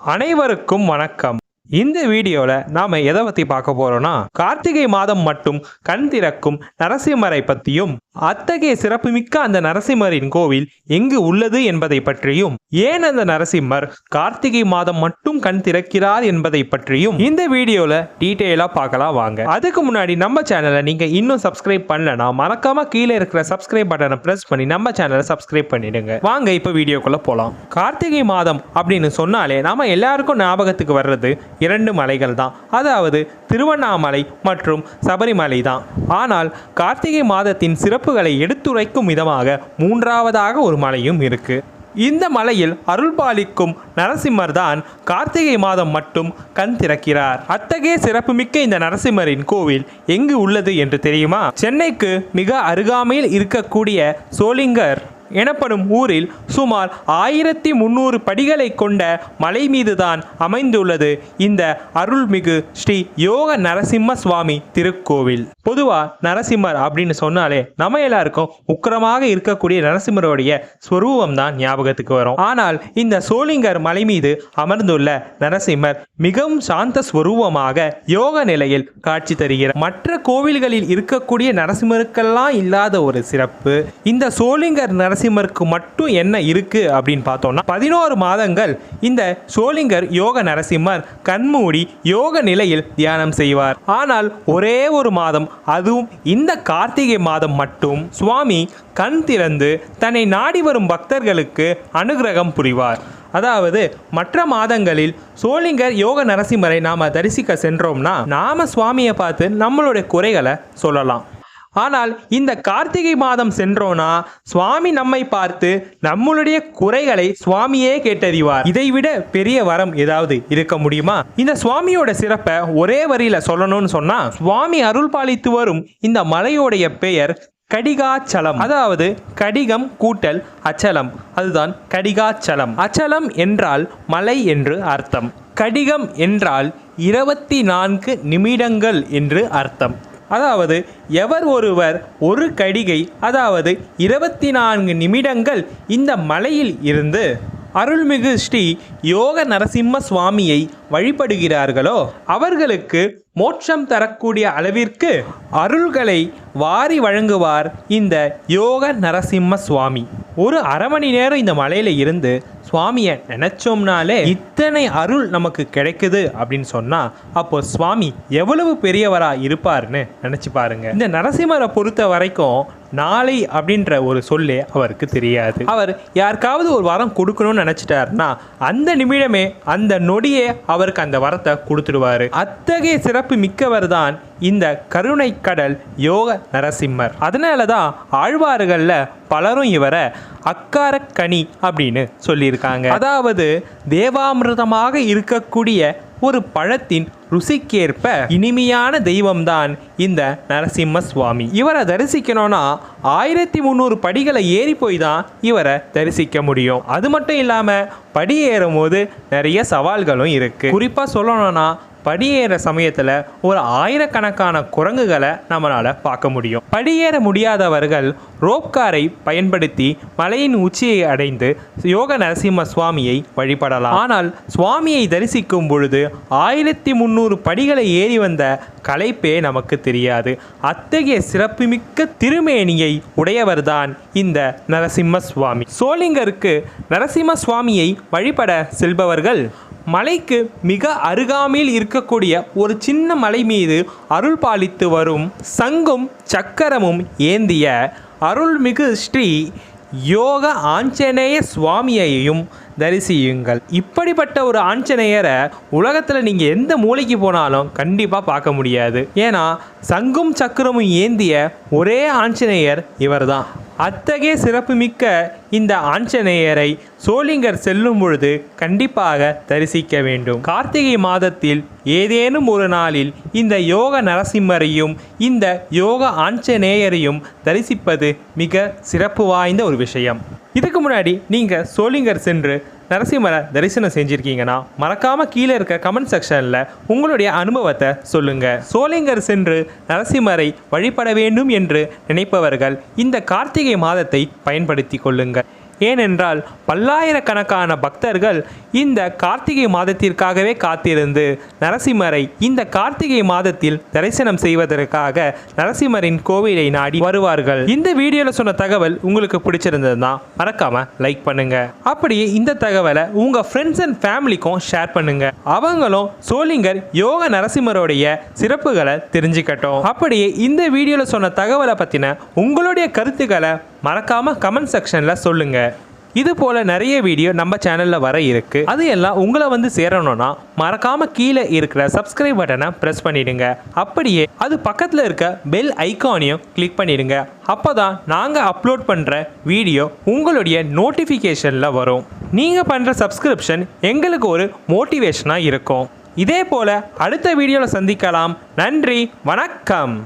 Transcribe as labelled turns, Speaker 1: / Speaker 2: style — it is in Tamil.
Speaker 1: அனைவருக்கும் வணக்கம். இந்த வீடியோவில் நாம் எதை பற்றி பார்க்க போகிறோன்னா கார்த்திகை மாதம் மட்டும் கண் திறக்கும் நரசிம்மரை பற்றியும் அத்தகைய சிறப்புமிக்க அந்த நரசிம்மரின் கோவில் எங்கு உள்ளது என்பதை பற்றியும் ஏன் அந்த நரசிம்மர் கார்த்திகை மாதம் மட்டும் கண் திறக்கிறார் என்பதை பற்றியும் இந்த வீடியோவில் டீட்டெயிலாக பார்க்கலாம் வாங்க. அதுக்கு முன்னாடி நம்ம சேனலை நீங்கள் இன்னும் சப்ஸ்கிரைப் பண்ணலனா மறக்காம கீழே இருக்கிற சப்ஸ்கிரைப் பட்டனை ப்ரெஸ் பண்ணி நம்ம சேனலை சப்ஸ்கிரைப் பண்ணிடுங்க. வாங்க இப்போ வீடியோக்குள்ள போகலாம் கார்த்திகை மாதம் அப்படின்னு சொன்னாலே நாம எல்லாருக்கும் ஞாபகத்துக்கு வர்றது இரண்டு மலைகள் தான் அதாவது திருவண்ணாமலை மற்றும் சபரிமலை தான் ஆனால் கார்த்திகை மாதத்தின் சிறப்புகளை எடுத்துரைக்கும் விதமாக மூன்றாவதாக ஒரு மலையும் இருக்கு. இந்த மலையில் அருள்பாலிக்கும் நரசிம்மர் தான் கார்த்திகை மாதம் மட்டும் கண் திறக்கிறார். அத்தகைய சிறப்புமிக்க இந்த நரசிம்மரின் கோவில் எங்கு உள்ளது என்று தெரியுமா? சென்னைக்கு மிக அருகாமையில் இருக்கக்கூடிய சோளிங்கர் எனப்படும் ஊரில் சுமார் ஆயிரத்தி முந்நூறு படிகளை கொண்ட மலை மீதுதான் அமைந்துள்ளது இந்த அருள்மிகு ஸ்ரீ யோக நரசிம்ம சுவாமி திருக்கோவில். பொதுவா நரசிம்மர் அப்படின்னு சொன்னாலே நம்ம எல்லாருக்கும் உக்கிரமாக இருக்கக்கூடிய நரசிம்மருடைய ஸ்வரூபம் தான் ஞாபகத்துக்கு வரும். ஆனால் இந்த சோளிங்கர் மலை மீது அமர்ந்துள்ள நரசிம்மர் மிகவும் சாந்த ஸ்வரூபமாக யோக நிலையில் காட்சி தருகிறார். மற்ற கோவில்களில் இருக்கக்கூடிய நரசிம்மருக்கெல்லாம் இல்லாத ஒரு சிறப்பு இந்த சோளிங்கர் நரசிம்மருக்கு மட்டும் என்ன இருக்குது அப்படின்னு பார்த்தோம்னா பதினோரு மாதங்கள் இந்த சோளிங்கர் யோக நரசிம்மர் கண்மூடி யோக நிலையில் தியானம் செய்வார். ஆனால் ஒரே ஒரு மாதம் அதுவும் இந்த கார்த்திகை மாதம் மட்டும் சுவாமி கண் திறந்து தன்னை நாடி வரும் பக்தர்களுக்கு அனுகிரகம் புரிவார். அதாவது மற்ற மாதங்களில் சோளிங்கர் யோக நரசிம்மரை நாம தரிசிக்க சென்றோம்னா நாம சுவாமியை பார்த்து நம்மளுடைய குறைகளை சொல்லலாம். ஆனால் இந்த கார்த்திகை மாதம் சென்றோனா சுவாமி நம்மை பார்த்து நம்மளுடைய குறைகளை சுவாமியே கேட்டறிவார். இதைவிட பெரிய வரம் ஏதாவது இருக்க முடியுமா? இந்த சுவாமியோட சிறப்பை ஒரே வரியில சொல்லணும்னு சொன்னா சுவாமி அருள் பாலித்து வரும் இந்த மலையோடைய பெயர் கடிகாச்சலம். அதாவது கடிகம் கூட்டல் அச்சலம். அதுதான் கடிகாச்சலம். அச்சலம் என்றால் மலை என்று அர்த்தம். கடிகம் என்றால் இருபத்தி நான்கு நிமிடங்கள் என்று அர்த்தம். அதாவது எவர் ஒருவர் ஒரு கடிகை அதாவது இருபத்தி நான்கு நிமிடங்கள் இந்த மலையில் இருந்து அருள்மிகு ஸ்ரீ யோக நரசிம்ம சுவாமியை வழிபடுகிறார்களோ? அவர்களுக்கு மோட்சம் தரக்கூடிய அளவிற்கு அருள்களை வாரி வழங்குவார் இந்த யோக நரசிம்ம சுவாமி. ஒரு அரை மணி நேரம் இந்த மலையில் இருந்து சுவாமியை நினைச்சோம்னாலே இத்தனை அருள் நமக்கு கிடைக்குது அப்படின்னு சொன்னால் அப்போ சுவாமி எவ்வளவு பெரியவராக இருப்பார்னு நினச்சி பாருங்க. இந்த நரசிம்மரை பொறுத்த வரைக்கும் நாளை அப்படின்ற ஒரு சொல்லே அவருக்கு தெரியாது. அவர் யாருக்காவது ஒரு வரம் கொடுக்கணும்னு நினைச்சிட்டாருன்னா அந்த நிமிடமே அந்த நொடியே அவருக்கு அந்த வரத்தை கொடுத்துடுவாரு. அத்தகைய சிறப்பு மிக்கவர் தான் இந்த கருணை கடல் யோக நரசிம்மர். அதனால தான் ஆழ்வார்களில் பலரும் இவரை அக்காரக்கனி அப்படின்னு சொல்லியிருக்காங்க. அதாவது தேவாமிர்தமாக இருக்கக்கூடிய ஒரு பழத்தின் ருசிக்கேற்ப இனிமையான தெய்வம்தான் இந்த நரசிம்ம சுவாமி இவரை தரிசிக்கணும்னா ஆயிரத்தி முந்நூறு படிகளை ஏறி போய் தான் இவரை தரிசிக்க முடியும். அது மட்டும் இல்லாமல் படி ஏறும்போது நிறைய சவால்களும் இருக்கு. குறிப்பாக சொல்லணும்னா படியேற சமயத்தில் ஒரு ஆயிரக்கணக்கான குரங்குகளை நம்மளால் பார்க்க முடியும். படியேற முடியாதவர்கள் ரோப்காரை பயன்படுத்தி மலையின் உச்சியை அடைந்து யோக நரசிம்ம சுவாமியை வழிபடலாம். ஆனால் சுவாமியை தரிசிக்கும் பொழுது ஆயிரத்தி முந்நூறு படிகளை ஏறி வந்த கலைப்பே நமக்கு தெரியாது. அத்தகைய சிறப்புமிக்க திருமேனியை உடையவர்தான் இந்த நரசிம்ம சுவாமி. சோளிங்கருக்கு நரசிம்ம சுவாமியை வழிபட செல்பவர்கள் மலைக்கு மிக அருகாமையில் இருக்கக்கூடிய ஒரு சின்ன மலை மீது அருள் பாலித்து வரும் சங்கும் சக்கரமும் ஏந்திய அருள்மிகு ஸ்ரீ யோக ஆஞ்சநேய சுவாமியையும் தரிசியுங்கள். இப்படிப்பட்ட ஒரு ஆஞ்சநேயரை உலகத்தில் நீங்கள் எந்த மூலைக்கு போனாலும் கண்டிப்பாக பார்க்க முடியாது. ஏன்னா சங்கும் சக்கரமும் ஏந்திய ஒரே ஆஞ்சநேயர் இவர்தான். அத்தகைய சிறப்புமிக்க இந்த ஆஞ்சநேயரை சோளிங்கர் செல்லும் பொழுது கண்டிப்பாக தரிசிக்க வேண்டும். கார்த்திகை மாதத்தில் ஏதேனும் ஒரு நாளில் இந்த யோக நரசிம்மரையும் இந்த யோக ஆஞ்சநேயரையும் தரிசிப்பது மிக சிறப்பு வாய்ந்த ஒரு விஷயம். இதுக்கு முன்னாடி நீங்கள் சோளிங்கர் சென்று நரசிம்மரை தரிசனம் செஞ்சுருக்கீங்கன்னா மறக்காமல் கீழே இருக்க கமெண்ட் செக்ஷனில் உங்களுடைய அனுபவத்தை சொல்லுங்கள் சோளிங்கர் சென்று நரசிம்மரை வழிபட வேண்டும் என்று நினைப்பவர்கள் இந்த கார்த்திகை மாதத்தை பயன்படுத்தி கொள்ளுங்கள் ஏனென்றால் பல்லாயிரக்கணக்கான பக்தர்கள் இந்த கார்த்திகை மாதத்திற்காகவே காத்திருந்து நரசிம்மரை இந்த கார்த்திகை மாதத்தில் தரிசனம் செய்வதற்காக நரசிம்மரின் கோவிலை நாடி வருவார்கள். இந்த வீடியோவில் சொன்ன தகவல் உங்களுக்கு பிடிச்சிருந்ததுன்னா மறக்காம லைக் பண்ணுங்க. அப்படியே இந்த தகவலை உங்க ஃப்ரெண்ட்ஸ் அண்ட் ஃபேமிலிக்கும் ஷேர் பண்ணுங்க. அவங்களும் சோளிங்கர் யோக நரசிம்மருடைய சிறப்புகளை தெரிஞ்சுக்கட்டும். அப்படியே இந்த வீடியோவில் சொன்ன தகவலை பற்றின உங்களுடைய கருத்துக்களை மறக்காமல் கமெண்ட் செக்ஷனில் சொல்லுங்கள் இது போல் நிறைய வீடியோ நம்ம சேனலில் வர இருக்குது அது எல்லாம் உங்களை வந்து சேரணும்னா மறக்காமல் கீழே இருக்கிற சப்ஸ்கிரைப் பட்டனை ப்ரெஸ் பண்ணிவிடுங்க அப்படியே அது பக்கத்தில் இருக்க பெல் ஐகானையும் கிளிக் அப்போ தான் நாங்கள் அப்லோட் பண்ணுற வீடியோ உங்களுடைய நோட்டிஃபிகேஷனில் வரும். நீங்கள் பண்ணுற சப்ஸ்கிரிப்ஷன் எங்களுக்கு ஒரு மோட்டிவேஷனாக இருக்கும். இதே போல் அடுத்த வீடியோவில் சந்திக்கலாம். நன்றி வணக்கம்.